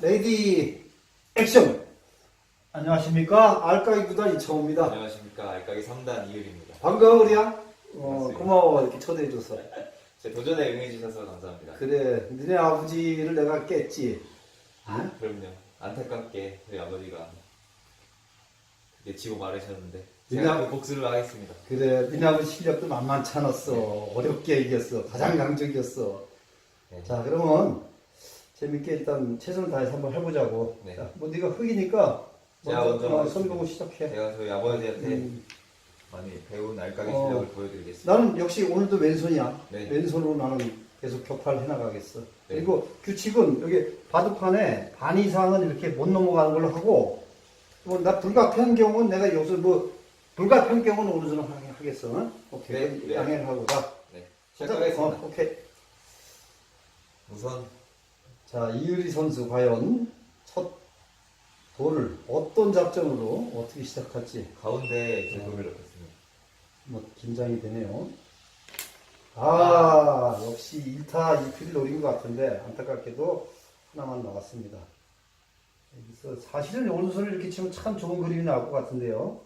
레이디 액션! 안녕하십니까? 알까기 구단 이청호입니다. 안녕하십니까 알까기 3단 이율입니다. 반가워, 우리야. 어, 반갑습니다. 고마워. 이렇게 초대해줘서. 제 도전에 응해주셔서 감사합니다. 그래, 니네 아버지를 내가 깼지. 응? 그럼요. 안타깝게 저희 아버지가 그게 지고 말으셨는데 제가 그 복수를 하겠습니다. 그래, 니네 아버지 실력도 만만치 않았어. 어렵게 이겼어. 가장 강적이었어. 네. 자, 그러면 재밌게 일단 최선을 다해서 한번 해보자고. 네. 자, 뭐 네가 흑이니까 제가 먼저 먼저 어, 하겠습니다. 선보고 시작해. 제가 저희 아버지한테 음. 많이 배운 알까기 어. 실력을 보여드리겠습니다. 나는 역시 오늘도 왼손이야. 네. 왼손으로 나는 계속 격파를 해나가겠어. 네. 그리고 규칙은 여기 바둑판에 반 이상은 이렇게 못 넘어가는 걸로 하고, 뭐 나 불가피한 경우는 내가 여기서 뭐, 불가피한 경우는 어느 정도 하- 하겠어. 응? 오케이. 네, 네. 양해를 하고 가. 네. 시작하겠습니다. 어, 오케이. 우선 자, 이유리 선수 과연 첫 돌을 어떤 작전으로 어떻게 시작할지 가운데 제 돌을 넣겠습니다. 뭐 긴장이 되네요. 아, 역시 1타 2필을 노린 것 같은데 안타깝게도 하나만 나왔습니다. 여기서 사실은 오른손을 이렇게 치면 참 좋은 그림이 나올 것 같은데요.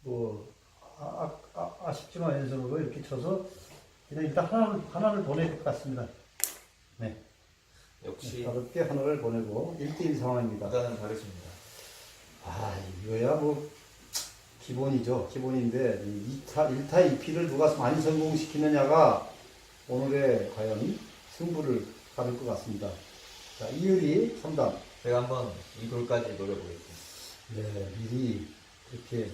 뭐 아, 아, 쉽지만 왼손으로 이렇게 쳐서 그냥 일단 하나를, 하나를 보낼 것 같습니다. 네. 역시 가볍게 하나를 보내고 1대1 상황입니다. 부자는 다르십니다. 아, 이거야 뭐 기본이죠. 기본인데 이 2타, 1타 2피를 누가 많이 성공시키느냐가 오늘의 과연 승부를 가를 것 같습니다. 자, 이율이 3단. 제가 한번 이 돌까지 노려보겠습니다. 네, 미리 이렇게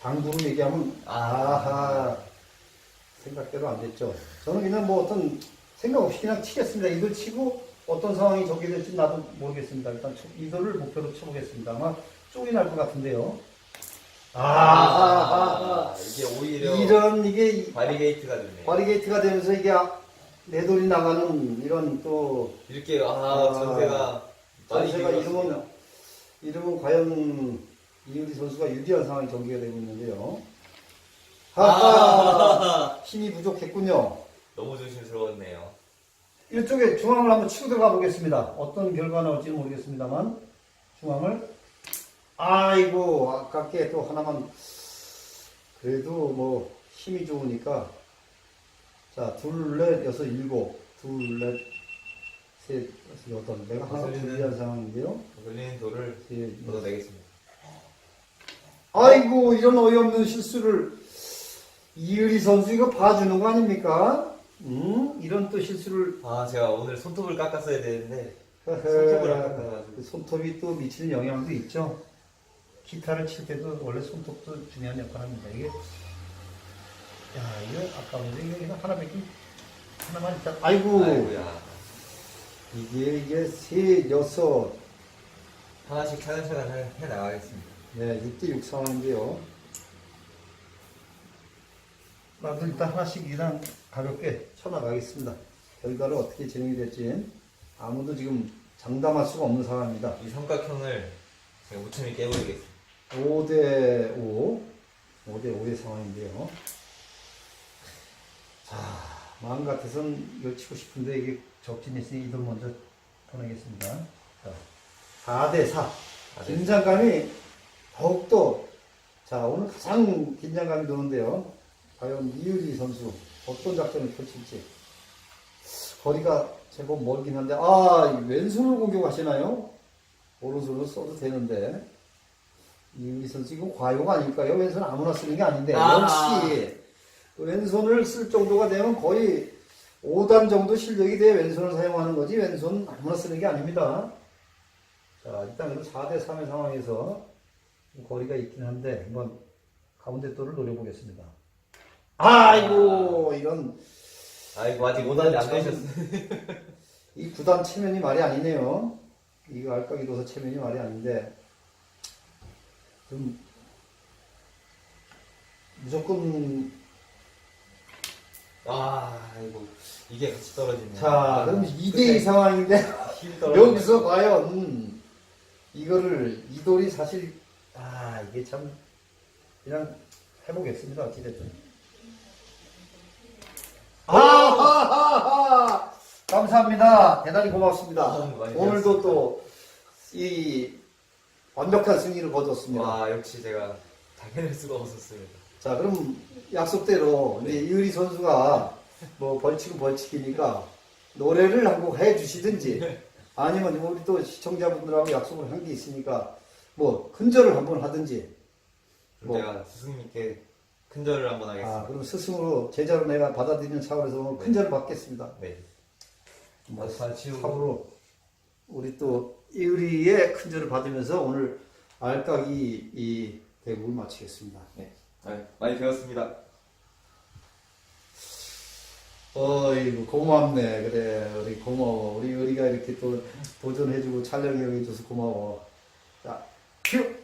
당구로 얘기하면 아. 아하 생각대로 안 됐죠. 저는 그냥 뭐 어떤 생각 없이 그냥 치겠습니다. 이걸 치고 어떤 상황이 전개될지 나도 모르겠습니다. 일단 쳐- 이거를 목표로 쳐보겠습니다. 아마 쪽이 날 것 같은데요. 아, 이게 오히려 이런 이게 바리게이트가 됐네요. 바리게이트가 되면서 이게 내 돌이 나가는 이런 또 이렇게 아, 아, 전세가 많이 전세가 길어졌습니다. 이름은 이름은 과연 이유리 선수가 유리한 상황이 전개가 되고 있는데요. 하하 힘이 부족했군요. 너무 조심스러웠네요. 이쪽에 중앙을 한번 치고 들어가 보겠습니다. 어떤 결과 나올지 는 모르겠습니다만 중앙을 아이고 아깝게 또 하나만 그래도 뭐 힘이 좋으니까 자 둘 넷 여섯 일곱 둘 넷 셋 여섯 여덟 내가 하나 거슬리는- 불리한 상황인데요. 걸리는 돌을 예, 걷어내겠습니다. 아이고 이런 어이없는 실수를 이유리 선수 이거 봐주는 거 아닙니까? 음 이런 또 실수를 아 제가 오늘 손톱을 깎았어야 되는데 손톱을 안 깎아가지고 그 손톱이 또 미치는 영향도 있죠. 기타를 칠 때도 원래 손톱도 중요한 역할을 합니다. 이게 야 이거 아까운데 이거 그냥 하나밖에 하나만 일단 아이고 아이고야 이게 이게 세 여섯 하나씩 차근차근 해, 해 나가겠습니다. 네 6대6 상황인데요. 나도 일단 하나씩 그냥 가볍게 쳐나가겠습니다. 결과를 어떻게 진행이 될지 아무도 지금 장담할 수가 없는 상황입니다. 이 삼각형을 제가 무참히 깨버리겠습니다. 5대 5. 5대 5의 상황인데요. 자, 마음 같아선 이걸 치고 싶은데 이게 적진이 있으니 이걸 먼저 보내겠습니다. 자, 4대 4. 긴장감이 더욱더 자, 오늘 가장 긴장감이 도는데요. 과연 이유리 선수 어떤 작전을 펼칠지. 거리가 제법 멀긴 한데, 아, 이 왼손으로 공격하시나요? 오른손으로 써도 되는데. 이유리 선수 이거 과용 아닐까요? 왼손 아무나 쓰는 게 아닌데. 아. 역시 왼손을 쓸 정도가 되면 거의 5단 정도 실력이 돼야 왼손을 사용하는 거지 왼손 아무나 쓰는 게 아닙니다. 자, 일단 그래도 4대 3의 상황에서 거리가 있긴 한데 한번 가운데 돌을 노려보겠습니다. 아이고 이런 아이고 아직 5단이 안 되셨어요. 이 구단 체면이 말이 아니네요. 이거 알까기 도서 체면이 말이 아닌데 좀 무조건 아 아이고 이게 같이 떨어지네. 자 그럼 2대2 상황인데 힘. 여기서 과연 이거를 이 돌이 사실 아 이게 참 그냥 해보겠습니다 어찌됐든 아하하하 감사합니다 대단히 고맙습니다 많이 오늘도 또 이 완벽한 승리를 거뒀습니다. 와 역시 제가 당연할 수가 없었습니다. 자, 그럼 약속대로 이제 이의리 선수가 뭐 벌칙은 벌칙이니까 노래를 한 곡 해 주시든지 아니면 우리 또 시청자분들하고 약속을 한 게 있으니까 뭐 큰절을 한번 하든지 뭐. 제가 스승님께 큰절을 한번 하겠습니다. 아, 그럼 스승으로 제자로 내가 받아들이는 차원에서 오늘 큰절을 받겠습니다. 네. 뭐다 치우고. 참으로 우리 또 이의리의 큰절을 받으면서 오늘 알까기 이 대국을 마치겠습니다. 네. 아, 많이 배웠습니다. 어이구 고맙네 그래 우리 고마워 우리 의리가 이렇게 또 도전해주고 촬영해줘서 고마워 자 큐!